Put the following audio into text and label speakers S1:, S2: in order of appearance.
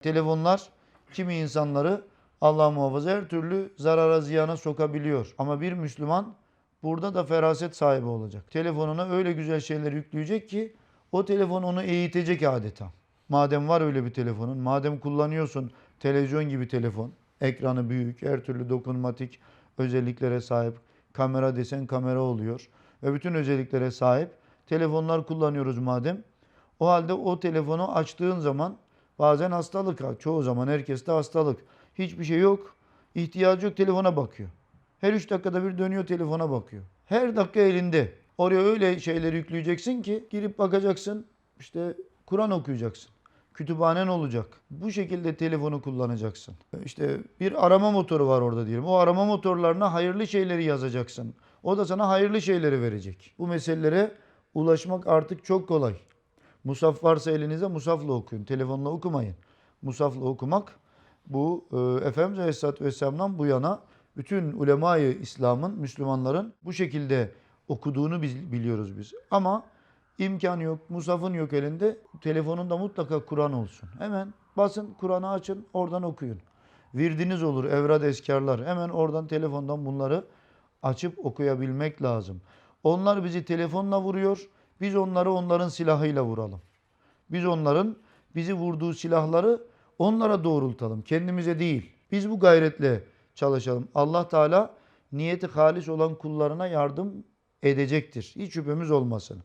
S1: Telefonlar kimi insanları Allah muhafaza her türlü zarara ziyana sokabiliyor. Ama bir Müslüman burada da feraset sahibi olacak. Telefonuna öyle güzel şeyler yükleyecek ki o telefon onu eğitecek adeta. Madem var öyle bir telefonun, madem kullanıyorsun televizyon gibi telefon, ekranı büyük, her türlü dokunmatik özelliklere sahip, kamera desen kamera oluyor ve bütün özelliklere sahip telefonlar kullanıyoruz madem. O halde o telefonu açtığın zaman bazen hastalık, çoğu zaman herkeste hastalık. Hiçbir şey yok, ihtiyacı yok telefona bakıyor. Her üç dakikada bir dönüyor telefona bakıyor. Her dakika elinde. Oraya öyle şeyleri yükleyeceksin ki girip bakacaksın işte Kur'an okuyacaksın. Kütüphanen olacak. Bu şekilde telefonu kullanacaksın. İşte bir arama motoru var orada diyelim. O arama motorlarına hayırlı şeyleri yazacaksın. O da sana hayırlı şeyleri verecek. Bu meselelere ulaşmak artık çok kolay. Musaf varsa elinizde musafla okuyun. Telefonla okumayın. Musafla okumak bu e, Efendimiz Aleyhisselatü Vesselam'dan bu yana bütün ulemayı İslam'ın, Müslümanların bu şekilde okuduğunu biz biliyoruz biz. Ama imkan yok, musafın yok elinde. Telefonunda mutlaka Kur'an olsun. Hemen basın, Kur'an'ı açın, oradan okuyun. Virdiniz olur, evrad eskarlar. Hemen oradan telefondan bunları açıp okuyabilmek lazım. Onlar bizi telefonla vuruyor. Biz onları onların silahıyla vuralım. Biz onların bizi vurduğu silahları onlara doğrultalım. Kendimize değil. Biz bu gayretle çalışalım. Allah Teala niyeti halis olan kullarına yardım edecektir. Hiç şüphemiz olmasın.